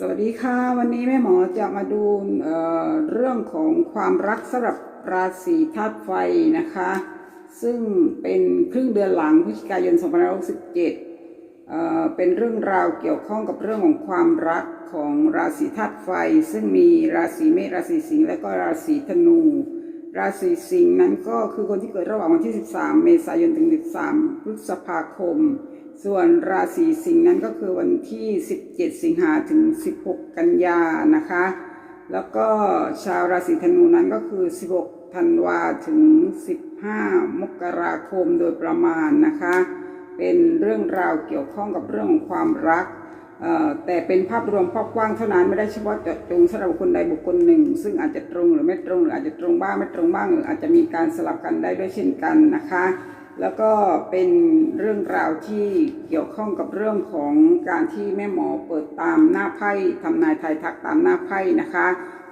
สวัสดีค่ะ วันนี้แม่หมอจะมาดูเเรื่องของความรักสำหรับราศีธาตุไฟนะคะ ซึ่งเป็นครึ่งเดือนหลังพฤศจิกายน2567เอ่อเป็นเรื่องราวเกี่ยวข้องกับเรื่องของความรักของราศีธาตุไฟ ซึ่งมีราศีเมษราศีสิงห์และก็ราศีธนู ราศีสิงห์นั้นก็คือคนที่เกิดระหว่างวันที่ 13 เมษายนถึง 13 พฤษภาคม ส่วนราศีสิงห์นั้นก็คือวันที่ 17 สิงหาถึง 16 กันยานะคะ แล้วก็ชาวราศีธนูนั้นก็คือ 16 ธันวาถึง 15 มกราคมโดยประมาณนะคะ เป็นเรื่องราวเกี่ยวข้องกับเรื่องของความรัก แต่เป็นภาพรวมภาพกว้างเท่านั้นไม่ได้เฉพาะเจาะจงสำหรับคนใดบุคคลหนึ่ง ซึ่งอาจจะตรงหรือไม่ตรงหรืออาจจะตรงบ้างไม่ตรงบ้างหรืออาจจะมีการสลับกันได้ด้วยเช่นกันนะคะ แล้วก็เป็นเรื่องราวที่เกี่ยวข้องกับเรื่องของการที่แม่หมอเปิดตามหน้าไพ่ทำนายไทยทักตามหน้าไพ่นะคะ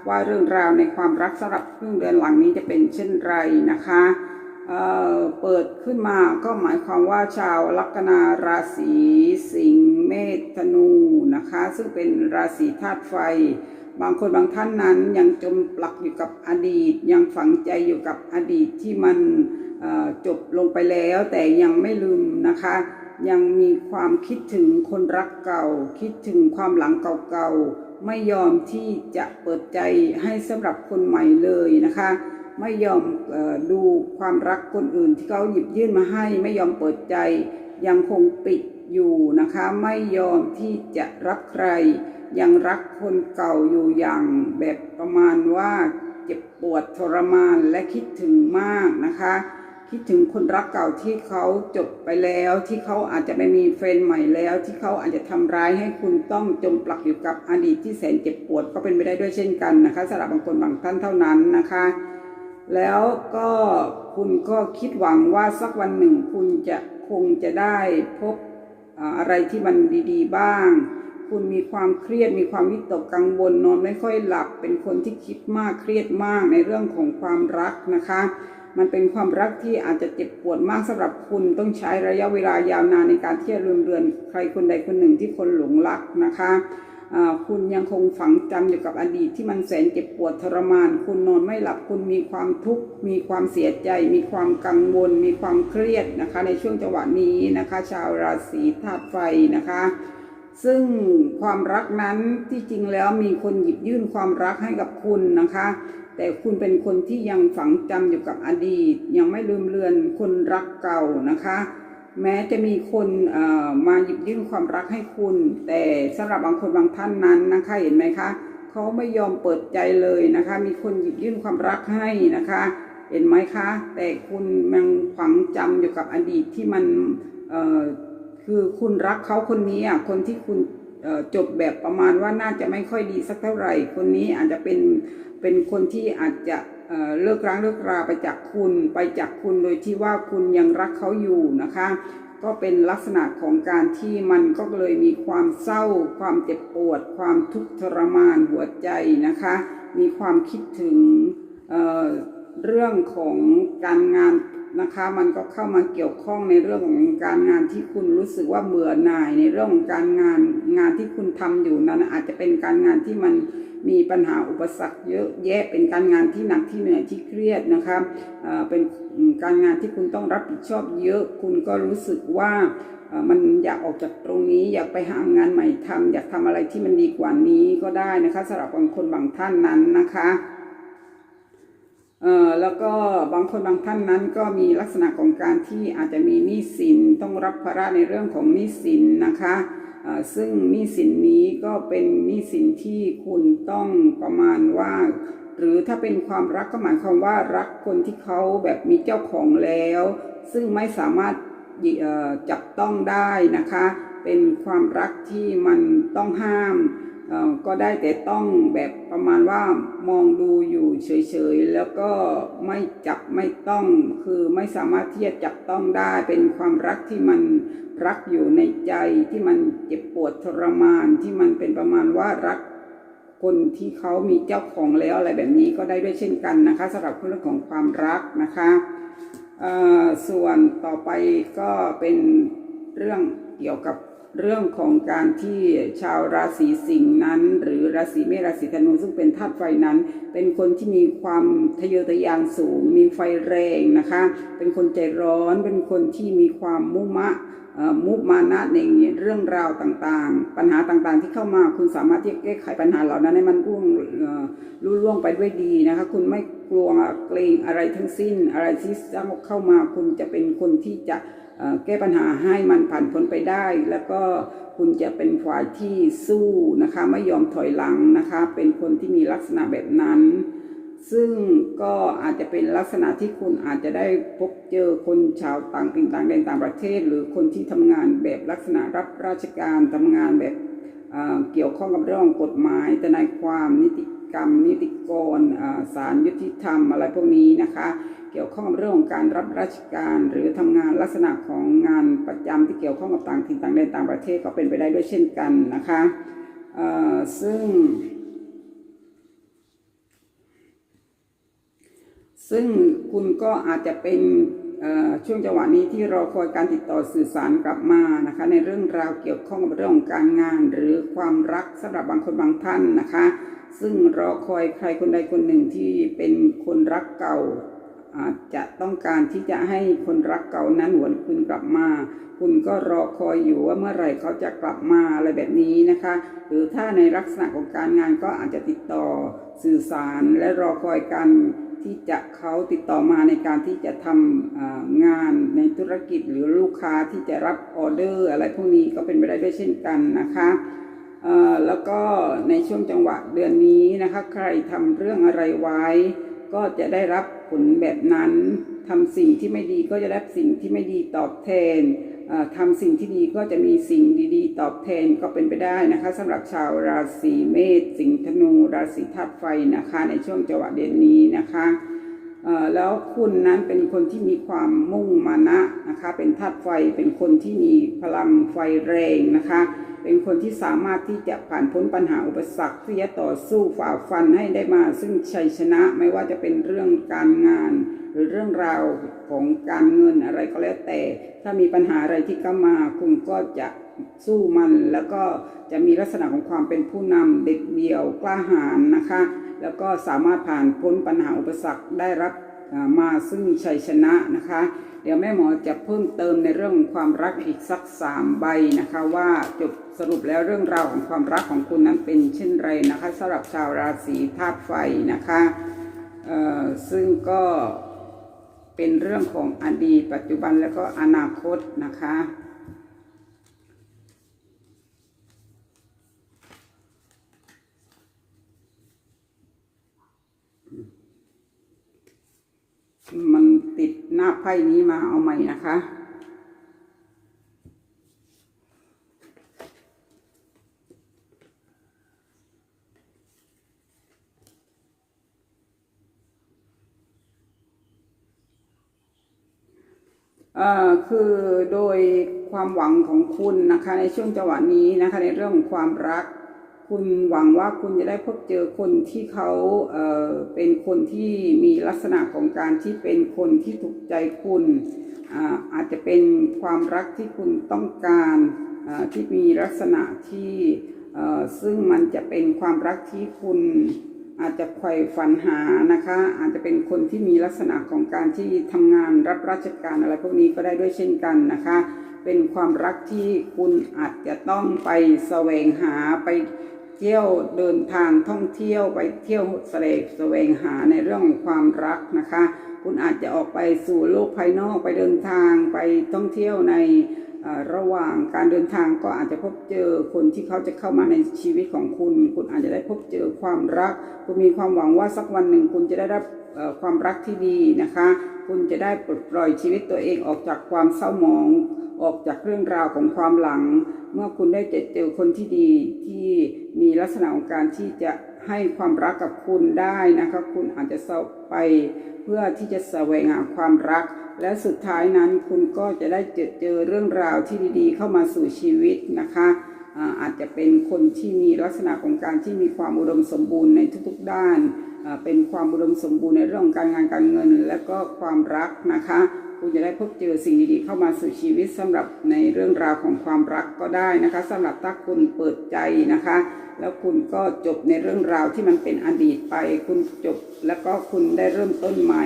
ว่าเรื่องราวในความรักสำหรับครึ่งเดือนหลังนี้จะเป็นเช่นไรนะคะเอ่อเปิดขึ้นมาก็หมายความว่าชาวลัคนาราศีสิงห์เมษธนูนะคะ ซึ่งเป็นราศีธาตุไฟ บางคนบางท่านนั้นยังจมปลักอยู่กับอดีต ยังฝังใจอยู่กับอดีตที่มัน จบลงไปแล้วแต่ยังไม่ลืมนะคะ ยังมีความคิดถึงคนรักเก่า คิดถึงความหลังเก่าๆ ไม่ยอมที่จะเปิดใจให้สำหรับคนใหม่เลยนะคะ ไม่ยอมออดูความรักคนอื่นที่เขาหยิบยื่นมาให้ ไม่ยอมเปิดใจ ยังคงปิดอยู่นะคะ ไม่ยอมที่จะรับใคร ยังรักคนเก่าอยู่อย่างแบบประมาณว่าเจ็บปวดทรมานและคิดถึงมากนะคะ คิดถึงคนรักเก่าที่เขาจบไปแล้ว ที่เขาอาจจะไม่มีแฟนใหม่แล้ว ที่เขาอาจจะทำร้ายให้คุณต้องจมปลักอยู่กับอดีตที่แสนเจ็บปวดก็เป็นไปได้ด้วยเช่นกันนะคะสำหรับบางคนบางท่านเท่านั้นนะคะ แล้วก็คุณก็คิดหวังว่าสักวันหนึ่ง คุณจะคงจะได้พบอ่าอะไรที่มันดีๆ บ้าง คุณมีความเครียดมีความวิตกกังวลนอนไม่ค่อยหลับ เป็นคนที่คิดมากเครียดมากในเรื่องของความรักนะคะ มันเป็นความรักที่อาจจะเจ็บปวดมากสำหรับคุณต้องใช้ระยะเวลายาวนานในการที่จะลืมเลือนใครคนใดคนหนึ่งที่คนหลงรักนะคะคุณยังคงฝังจำอยู่กับอดีตที่มันแสนเจ็บปวดทรมาน คุณนอนไม่หลับคุณมีความทุกข์มีความเสียใจ มีความกังวล มีความเครียดนะคะ ในช่วงจังหวะนี้นะคะ ชาวราศีธาตุไฟนะคะ ซึ่งความรักนั้นที่จริงแล้วมีคนหยิบยื่นความรักให้กับคุณนะคะ แต่คุณเป็นคนที่ยังฝังจำอยู่กับอดีต ยังไม่ลืมเลือนคนรักเก่านะคะ แม้จะมีคนมาหยิบยื่นความรักให้คุณ แต่สำหรับบางคนบางท่านนั้นนะคะเห็นไหมคะเขาไม่ยอมเปิดใจเลยนะคะ มีคนหยิบยื่นความรักให้นะคะ เห็นไหมคะ แต่คุณยังฝังจำอยู่กับอดีตที่มันคือคุณรักเขาคนนี้อะคนที่คุณ จบแบบประมาณว่าน่าจะไม่ค่อยดีสักเท่าไหร่ คนนี้อาจจะเป็นเป็นคนที่อาจจะเเลิกร้างเลิกราไปจากคุณไปจากคุณโดยที่ว่าคุณยังรักเขาอยู่นะคะ ก็เป็นลักษณะของการที่มันก็เลยมีความเศร้า ความเจ็บปวด ความทุกข์ทรมานหัวใจนะคะ มีความคิดถึงเเรื่องของการงาน นะคะ มันก็เข้ามาเกี่ยวข้องในเรื่องของการงานที่คุณรู้สึกว่าเบื่อหน่าย ในเรื่องของการงานงานที่คุณทำอยู่นั้น อาจจะเป็นการงานที่มันมีปัญหาอุปสรรคเยอะแยะเป็นการงานที่หนักที่เหนื่อยที่เครียดนะคะเอ่อเป็นการงานที่คุณต้องรับผิดชอบเยอะ คุณก็รู้สึกว่าอ่อมันอยากออกจากตรงนี้อยากไปหางานใหม่ทำอยากทำอะไรที่มันดีกว่านี้ก็ได้นะคะสำหรับบางคนบางท่านนั้นนะคะ แล้วก็บางคนบางท่านนั้นก็มีลักษณะของการที่อาจจะมีหนี้สินต้องรับภาระในเรื่องของหนี้สินนะคะซึ่งหนี้สินนี้ก็เป็นหนี้สินที่คุณต้องประมาณว่า หรือถ้าเป็นความรักก็หมายความว่ารักคนที่เขาแบบมีเจ้าของแล้ว ซึ่งไม่สามารถจับต้องได้นะคะ เป็นความรักที่มันต้องห้าม ก็ได้แต่ต้องแบบประมาณว่ามองดูอยู่เฉยๆ แล้วก็ไม่จับไม่ต้อง คือไม่สามารถที่จะจับต้องได้เป็นความรักที่มันรักอยู่ในใจที่มันเจ็บปวดทรมานที่มันเป็นประมาณว่ารักคนที่เขามีเจ้าของแล้วอะไรแบบนี้ก็ได้ด้วยเช่นกันนะคะสำหรับเรื่องของความรักนะคะส่วนต่อไปก็เป็นเรื่องเกี่ยวกับ เรื่องของการที่ชาวราศีสิงห์นั้น หรือราศีเมษราศีธนูซึ่งเป็นธาตุไฟนั้น เป็นคนที่มีความทะเยอทะยานสูง มีไฟแรงนะคะ เป็นคนใจร้อนเป็นคนที่มีความมุมะเอ่ มุมานะในเรื่องราวต่างๆ ปัญหาต่างๆ ที่เข้ามาคุณสามารถที่แก้ไขปัญหาเหล่านั้นให้มันร่วงรุ่ล่วงไปด้วยดีนะคะคุณไม่กลัวเกรงอะไรทั้งสิ้น อะไรที่เข้ามาคุณจะเป็นคนที่จะแก้ปัญหาให้มันผ่านพ้นไปได้ แล้วก็คุณจะเป็นฝ่ายที่สู้นะคะไม่ยอมถอยหลังนะคะเป็นคนที่มีลักษณะแบบนั้น ซึ่งก็อาจจะเป็นลักษณะที่คุณอาจจะได้พบเจอคนชาวต่างถิ่นต่างแดนต่างประเทศ หรือคนที่ทำงานแบบลักษณะรับราชการทำงานแบบเกี่ยวข้องกับเรื่องกฎหมายทนายความนิติกรรม นิติกรอ่าศาลยุติธรรมอะไรพวกนี้นะคะ เกี่ยวข้องกับเรื่องของการรับราชการหรือทำงานลักษณะของงานประจำที่เกี่ยวข้องกับต่างถิ่นต่างแดนต่างประเทศก็เป็นไปได้ด้วยเช่นกันนะคะซึ่ง ซึ่งคุณก็อาจจะเป็นช่วงจังหวะนี้ที่รอคอยการติดต่อสื่อสารกลับมานะคะในเรื่องราวเกี่ยวข้องกับเรื่องของการงาน หรือความรักสำหรับบางคนบางท่านนะคะ ซึ่งรอคอยใครคนใดคนหนึ่งที่เป็นคนรักเก่า อาจจะต้องการที่จะให้คนรักเก่านั้นหวนคืนกลับมา คุณก็รอคอยอยู่ว่าเมื่อไหร่เขาจะกลับมาอะไรแบบนี้นะคะ หรือถ้าในลักษณะของการงานก็อาจจะติดต่อสื่อสารและรอคอยกัน ที่จะเขาติดต่อมาในการที่จะทำงานในธุรกิจหรือลูกค้าที่จะรับออเดอร์อะไรพวกนี้ก็เป็นไปได้ด้วยเช่นกันนะคะแล้วก็ในช่วงจังหวะเดือนนี้นะคะ ใครทำเรื่องอะไรไว้ ก็จะได้รับผลแบบนั้น ทำสิ่งที่ไม่ดีก็จะได้รับสิ่งที่ไม่ดีตอบแทนทำสิ่งที่ดีก็จะมีสิ่งดีๆ ตอบแทนก็เป็นไปได้นะคะสำหรับชาวราศีเมษสิงห์ธนู ราศีธาตุไฟนะคะ ในช่วงจังหวะเดือนนี้นะคะแล้วคุณนั้นเป็นคนที่มีความมุ่งมานะนะคะเป็นธาตุไฟเป็นคนที่มีพลังไฟแรงนะคะ เป็นคนที่สามารถที่จะผ่านพ้นปัญหาอุปสรรคที่จะต่อสู้ฝ่าฟันให้ได้มาซึ่งชัยชนะไม่ว่าจะเป็นเรื่องการงาน หรือเรื่องราวของการเงินอะไรก็แล้วแต่ ถ้ามีปัญหาอะไรที่เข้ามาคุณก็จะสู้มันแล้วก็จะมีลักษณะของความเป็นผู้นำเด็ดเดี่ยวกล้าหาญนะคะ แล้วก็สามารถผ่านพ้นปัญหาอุปสรรคได้รับมาซึ่งชัยชนะนะคะ เดี๋ยวแม่หมอจะเพิ่มเติมในเรื่องของความรักอีกสักสามใบนะคะ ว่าจบสรุปแล้วเรื่องราวของความรักของคุณนั้นเป็นเช่นไรนะคะสำหรับชาวราศีธาตุไฟนะคะเอ่อซึ่งก็ เป็นเรื่องของอดีตปัจจุบันแล้วก็อนาคตนะคะมันติดหน้าไพ่นี้มาเอาใหม่นะคะ คือโดยความหวังของคุณนะคะ ในช่วงจังหวะนี้นะคะ ในเรื่องของความรัก คุณหวังว่าคุณจะได้พบเจอคนที่เขาเเป็นคนที่มีลักษณะของการที่เป็นคนที่ถูกใจคุณอาอาจจะเป็นความรักที่คุณต้องการที่มีลักษณะที่ซึ่งมันจะเป็นความรักที่คุณ อาจจะใฝ่ฝันหานะคะ อาจจะเป็นคนที่มีลักษณะของการที่ทำงานรับราชการอะไรพวกนี้ก็ได้ด้วยเช่นกันนะคะ เป็นความรักที่คุณอาจจะต้องไปแสวงหาไปเที่ยวเดินทางท่องเที่ยวไปเที่ยวแสวงแสวงหาในเรื่องของความรักนะคะ คุณอาจจะออกไปสู่โลกภายนอกไปเดินทางไปท่องเที่ยวใน ระหว่างการเดินทางก็อาจจะพบเจอคนที่เขาจะเข้ามาในชีวิตของคุณ คุณอาจจะได้พบเจอความรัก คุณมีความหวังว่าสักวันหนึ่งคุณจะได้รับความรักที่ดีนะคะ คุณจะได้ปลดปล่อยชีวิตตัวเองออกจากความเศร้าหมอง ออกจากเรื่องราวของความหลัง เมื่อคุณได้เจอเจอคนที่ดีที่มีลักษณะของการที่จะ ให้ความรักกับคุณได้นะคะ คุณอาจจะเศร้าไปเพื่อที่จะแสวงหาความรัก และสุดท้ายนั้นคุณก็จะได้เจอเจอเรื่องราวที่ดีๆ เข้ามาสู่ชีวิตนะคะอาจจะเป็นคนที่มีลักษณะของการที่มีความอุดมสมบูรณ์ในทุกๆด้าน เป็นความอุดมสมบูรณ์ในเรื่องการงานการเงิน และก็ความรักนะคะ คุณจะได้พบเจอสิ่งดีๆเข้ามาสู่ชีวิตสำหรับในเรื่องราวของความรักก็ได้นะคะสำหรับถ้าคุณเปิดใจนะคะ แล้วคุณก็จบในเรื่องราวที่มันเป็นอดีตไป คุณจบแล้วก็คุณได้เริ่มต้นใหม่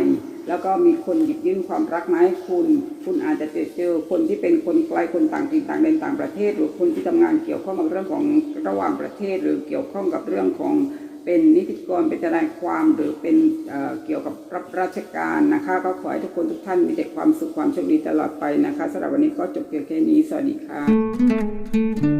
แล้วก็มีคนหยิบยื่นความรักมาให้คุณ คุณอาจจะเจอเจอคนที่เป็นคนไกลคนต่างถิ่นต่างแดนต่างประเทศ หรือคนที่ทำงานเกี่ยวข้องกับเรื่องของระหว่างประเทศ หรือเกี่ยวข้องกับเรื่องของ เป็นนิติกรเป็นทนายความหรือเป็นเเกี่ยวกับรับราชการนะคะ ก็ขอให้ทุกคนทุกท่านมีแต่ความสุขความโชคดีตลอดไปนะคะสำหรับวันนี้ก็จบเพียงแค่นี้ สวัสดีค่ะ